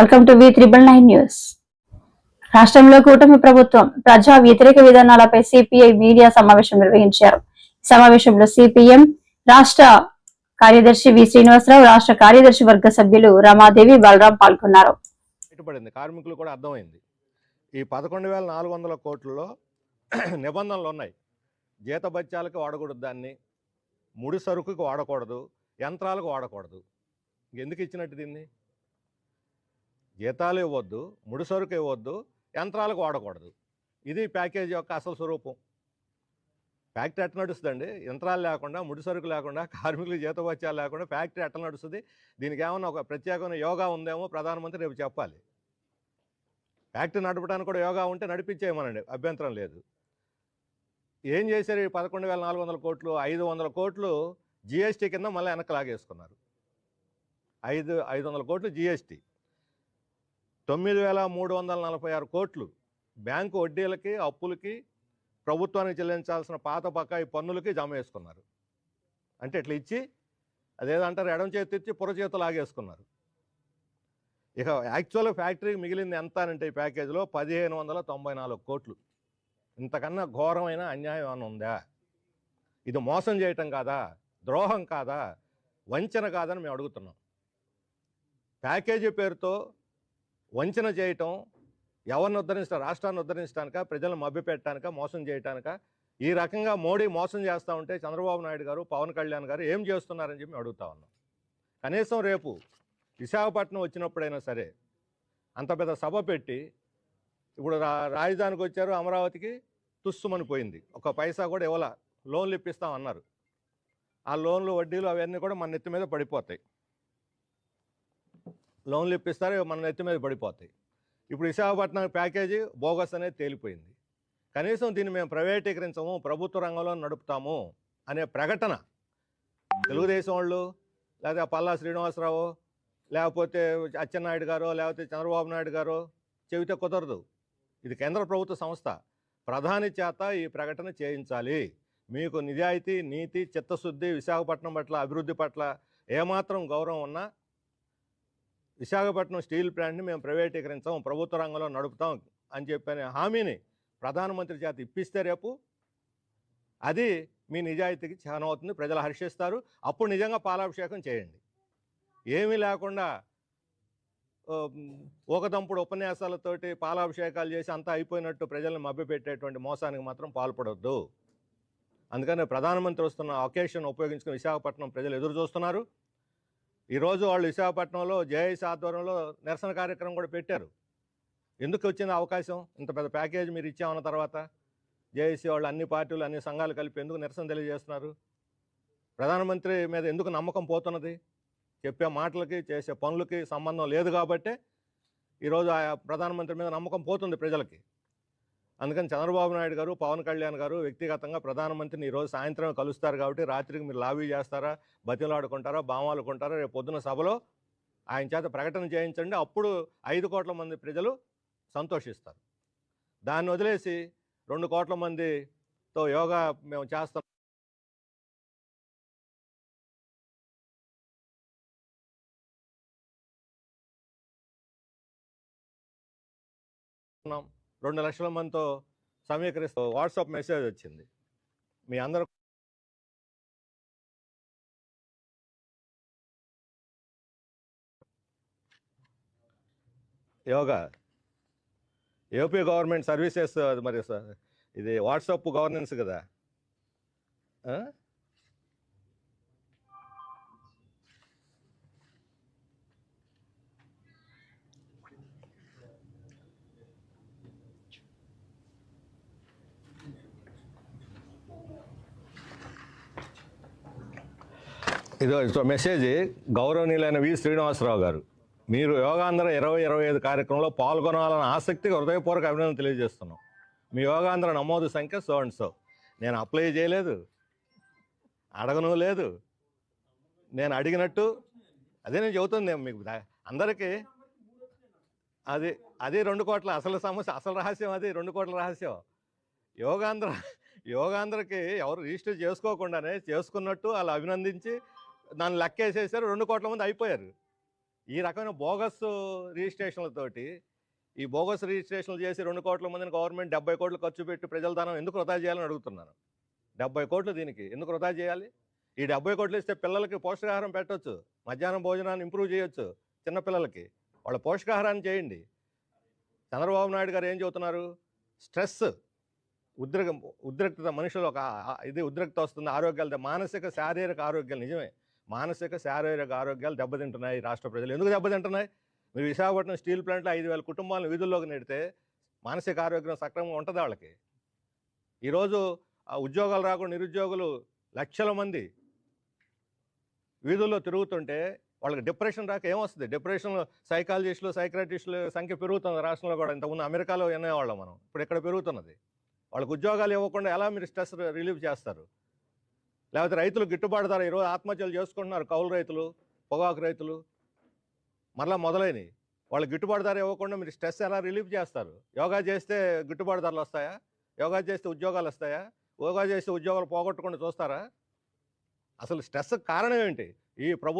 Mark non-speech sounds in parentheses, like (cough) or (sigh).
Welcome to V triple nine news రాష్ట్రంలో కూటమి ప్రభుత్వం ప్రజా వ్యతిరేక విధానాలపై సిపిఐ మీడియా సమావేశం నిర్వహించారు. సమావేశంలో సిపిఎం రాష్ట్ర కార్యదర్శి వి శ్రీనివాసరావు రాష్ట్ర కార్యదర్శి వర్గ సభ్యులు రమాదేవి బలరాం పాల్గొన్నారు. కార్మికులు కూడా అర్థమైంది. ఈ పదకొండు వేల నాలుగు వందల కోట్లలో (clears throat) నిబంధనలు ఉన్నాయి. జీతభత్యాలకు వాడకూడదు దాన్ని. ముడి సరుకుకి వాడకూడదు. యంత్రాలకు వాడకూడదు. ఎందుకు ఇచ్చినట్టు దీన్ని? జీతాలు ఇవ్వద్దు ముడి సరుకు ఇవ్వద్దు యంత్రాలకు వాడకూడదు. ఇది ప్యాకేజీ యొక్క అసలు స్వరూపం. ఫ్యాక్టరీ ఎట్ట నడుస్తుందండి? యంత్రాలు లేకుండా ముడిసరుకు లేకుండా కార్మికులు జీతభత్యాలు లేకుండా ఫ్యాక్టరీ ఎట్ట నడుస్తుంది? దీనికి ఏమన్నా ఒక ప్రత్యేకమైన యోగా ఉందేమో ప్రధానమంత్రి రేపు చెప్పాలి. ఫ్యాక్టరీ నడపడానికి కూడా యోగా ఉంటే నడిపించేయమనండి అభ్యంతరం లేదు. ఏం చేశారు? ఈ పదకొండు వేల నాలుగు వందల కోట్లు ఐదు వందల కోట్లు జిఎస్టీ కింద మళ్ళీ వెనక్కి లాగేసుకున్నారు. ఐదు ఐదు వందల కోట్లు జిఎస్టీ. తొమ్మిది వేల మూడు వందల నలభై ఆరు కోట్లు బ్యాంకు వడ్డీలకి అప్పులకి ప్రభుత్వానికి చెల్లించాల్సిన పాత బకాయి పన్నులకి జమ వేసుకున్నారు అంటే ఇట్లా ఇచ్చి అదేదంటారు ఎడం చేతి ఇచ్చి పుర చేతులు లాగేసుకున్నారు. ఇక యాక్చువల్ ఫ్యాక్టరీకి మిగిలింది ఎంత అంటే ఈ ప్యాకేజీలో పదిహేను వందల తొంభై నాలుగు కోట్లు. ఇంతకన్నా ఘోరమైన అన్యాయం ఏమైనా ఉందా? ఇది మోసం చేయటం కాదా? ద్రోహం కాదా? వంచన కాదని మేము అడుగుతున్నాం. ప్యాకేజీ పేరుతో వంచన చేయటం ఎవరిని ఉద్ధరించడం రాష్ట్రాన్ని ఉద్ధరించడానిక ప్రజలను మభ్యపెట్టడానిక మోసం చేయటానిక? ఈ రకంగా మోడీ మోసం చేస్తూ ఉంటే చంద్రబాబు నాయుడు గారు పవన్ కళ్యాణ్ గారు ఏం చేస్తున్నారని చెప్పి అడుగుతా ఉన్నాం. కనీసం రేపు విశాఖపట్నం వచ్చినప్పుడైనా సరే అంత పెద్ద సభ పెట్టి ఇప్పుడు రా రాజధానికి వచ్చారు అమరావతికి తుస్సుమని పోయింది. ఒక పైసా కూడా ఇవ్వాల లోన్లు ఇప్పిస్తాం అన్నారు. ఆ లోన్లు వడ్డీలు అవన్నీ కూడా మన నెత్తి మీద పడిపోతాయి. లోన్లు ఇప్పిస్తారు మన నెత్తి మీద పడిపోతాయి. ఇప్పుడు విశాఖపట్నం ప్యాకేజీ బోగస్ అనేది తేలిపోయింది. కనీసం దీన్ని మేము ప్రైవేటీకరించము ప్రభుత్వ రంగంలో నడుపుతాము అనే ప్రకటన తెలుగుదేశం వాళ్ళు లేదా పల్లా శ్రీనివాసరావు లేకపోతే అచ్చెన్నాయుడు గారో లేకపోతే చంద్రబాబు నాయుడు గారో చెబితే కుదరదు. ఇది కేంద్ర ప్రభుత్వ సంస్థ. ప్రధాని చేత ఈ ప్రకటన చేయించాలి. మీకు నిజాయితీ నీతి చిత్తశుద్ధి విశాఖపట్నం పట్ల అభివృద్ధి పట్ల ఏమాత్రం గౌరవం ఉన్నా విశాఖపట్నం స్టీల్ ప్లాంట్ని మేము ప్రైవేటీకరించాం ప్రభుత్వ రంగంలో నడుపుతాం అని చెప్పిన హామీని ప్రధానమంత్రి చేత ఇప్పిస్తే రేపు అది మీ నిజాయితీకి చాలా అవుతుంది ప్రజలు హర్షిస్తారు. అప్పుడు నిజంగా పాలాభిషేకం చేయండి. ఏమీ లేకుండా ఒకదంపుడు ఊకదంపుడు ఉపన్యాసాలతోటి పాలాభిషేకాలు చేసి అంతా అయిపోయినట్టు ప్రజలను మభ్యపెట్టేటువంటి మోసానికి మాత్రం పాల్పడొద్దు. అందుకని ప్రధానమంత్రి వస్తున్న ఒకేషన్ ఉపయోగించుకుని విశాఖపట్నం ప్రజలు ఎదురు చూస్తున్నారు. ఈరోజు వాళ్ళు విశాఖపట్నంలో జేఐసి ఆధ్వర్యంలో నిరసన కార్యక్రమం కూడా పెట్టారు. ఎందుకు వచ్చింది అవకాశం? ఇంత పెద్ద ప్యాకేజ్ మీరు ఇచ్చామన్న తర్వాత జేఏసీ వాళ్ళు అన్ని పార్టీలు అన్ని సంఘాలు కలిపి ఎందుకు నిరసన తెలియజేస్తున్నారు? ప్రధానమంత్రి మీద ఎందుకు నమ్మకం పోతున్నది? చెప్పే మాటలకి చేసే పనులకి సంబంధం లేదు కాబట్టే ఈరోజు ఆ ప్రధానమంత్రి మీద నమ్మకం పోతుంది ప్రజలకి. అందుకని చంద్రబాబు నాయుడు గారు పవన్ కళ్యాణ్ గారు వ్యక్తిగతంగా ప్రధానమంత్రిని ఈరోజు సాయంత్రం కలుస్తారు కాబట్టి రాత్రికి మీరు లాబీ చేస్తారా బతిలాడుకుంటారా బామాలుకుంటారా రేపు పొద్దున సభలో ఆయన చేత ప్రకటన చేయించండి అప్పుడు ఐదు కోట్ల మంది ప్రజలు సంతోషిస్తారు దాన్ని వదిలేసి రెండు కోట్ల మందితో యోగా మేము చేస్తాం ఉన్నాం. రెండు లక్షల మందితో సమీకరిస్తూ వాట్సాప్ మెసేజ్ వచ్చింది. మీ అందరూ యోగా. ఏపీ గవర్నమెంట్ సర్వీసెస్ అది మరి ఇది వాట్సాప్ గవర్నెన్స్ కదా. ఇదో ఇదో మెసేజ్ గౌరవనీయులైన వి. శ్రీనివాసరావు గారు. మీరు యోగాంధ్ర ఇరవై ఇరవై ఐదు కార్యక్రమంలో పాల్గొనాలన్న ఆసక్తిగా హృదయపూర్వక అభినందన తెలియజేస్తున్నాం. మీ యోగాంధ్ర నమోదు సంఖ్య సో అండ్ సో నేను అప్లై చేయలేదు. అడగను లేదు. నేను అడిగినట్టు అదే నేను చెబుతుంది మీకు అందరికీ అది అది రెండు కోట్ల అసలు సమస్య అసలు రహస్యం అది రెండు కోట్ల రహస్యం. యోగాంధ్ర యోగాంధ్రకి ఎవరు రిజిస్టర్ చేసుకోకుండానే చేసుకున్నట్టు వాళ్ళు అభినందించి దాన్ని లెక్కేసేసారు రెండు కోట్ల మంది అయిపోయారు. ఈ రకమైన బోగస్ రిజిస్ట్రేషన్లతోటి ఈ బోగస్ రిజిస్ట్రేషన్లు చేసి రెండు కోట్ల మందిని గవర్నమెంట్ డెబ్బై కోట్లు ఖర్చు పెట్టి ప్రజల ధనం ఎందుకు వృధా చేయాలని అడుగుతున్నాను. డెబ్బై కోట్లు దీనికి ఎందుకు వృధా చేయాలి? ఈ డెబ్బై కోట్లు ఇస్తే పిల్లలకి పోషకాహారం పెట్టొచ్చు మధ్యాహ్నం భోజనాన్ని ఇంప్రూవ్ చేయొచ్చు చిన్నపిల్లలకి వాళ్ళ పోషకాహారాన్ని చేయండి. చంద్రబాబు నాయుడు గారు ఏం చెబుతున్నారు? స్ట్రెస్ ఉద్రేకం ఉద్రిక్తత మనుషులు ఒక ఇది ఉద్రిక్త వస్తుంది ఆరోగ్యాలు మానసిక శారీరక ఆరోగ్యాలు నిజమే. మానసిక శారీరక ఆరోగ్యాలు దెబ్బతింటున్నాయి రాష్ట్ర ప్రజలు. ఎందుకు దెబ్బతింటున్నాయి? మీరు విశాఖపట్నం స్టీల్ ప్లాంట్లో ఐదు వేల కుటుంబాలను వీధుల్లోకి నెడితే మానసిక ఆరోగ్యం సక్రమంగా ఉంటుంది వాళ్ళకి? ఈరోజు ఆ ఉద్యోగాలు రాకుండా నిరుద్యోగులు లక్షల మంది వీధుల్లో తిరుగుతుంటే వాళ్ళకి డిప్రెషన్ రాక ఏమొస్తుంది? డిప్రెషన్ సైకాలజిస్టులు సైక్రటిస్టుల సంఖ్య పెరుగుతుంది రాష్ట్రంలో కూడా. ఇంతకుముందు అమెరికాలో వినేవాళ్ళం మనం. ఇప్పుడు ఇక్కడ పెరుగుతున్నది? వాళ్ళకి ఉద్యోగాలు ఇవ్వకుండా ఎలా మీరు స్ట్రెస్ రిలీవ్ చేస్తారు? లేకపోతే రైతులు గిట్టుబాటు ధర ఈరోజు ఆత్మహత్యలు చేసుకుంటున్నారు కౌలు రైతులు పొగాకు రైతులు. మరలా మొదలైనవి వాళ్ళు గిట్టుబాటు ధర ఇవ్వకుండా మీరు స్ట్రెస్ ఎలా రిలీఫ్ చేస్తారు? యోగా చేస్తే గిట్టుబాటు ధరలు వస్తాయా? యోగా చేస్తే ఉద్యోగాలు వస్తాయా? యోగా చేస్తే ఉద్యోగాలు పోగొట్టుకుండా చూస్తారా? అసలు స్ట్రెస్ కారణం ఏంటి? ఈ ప్రభుత్వం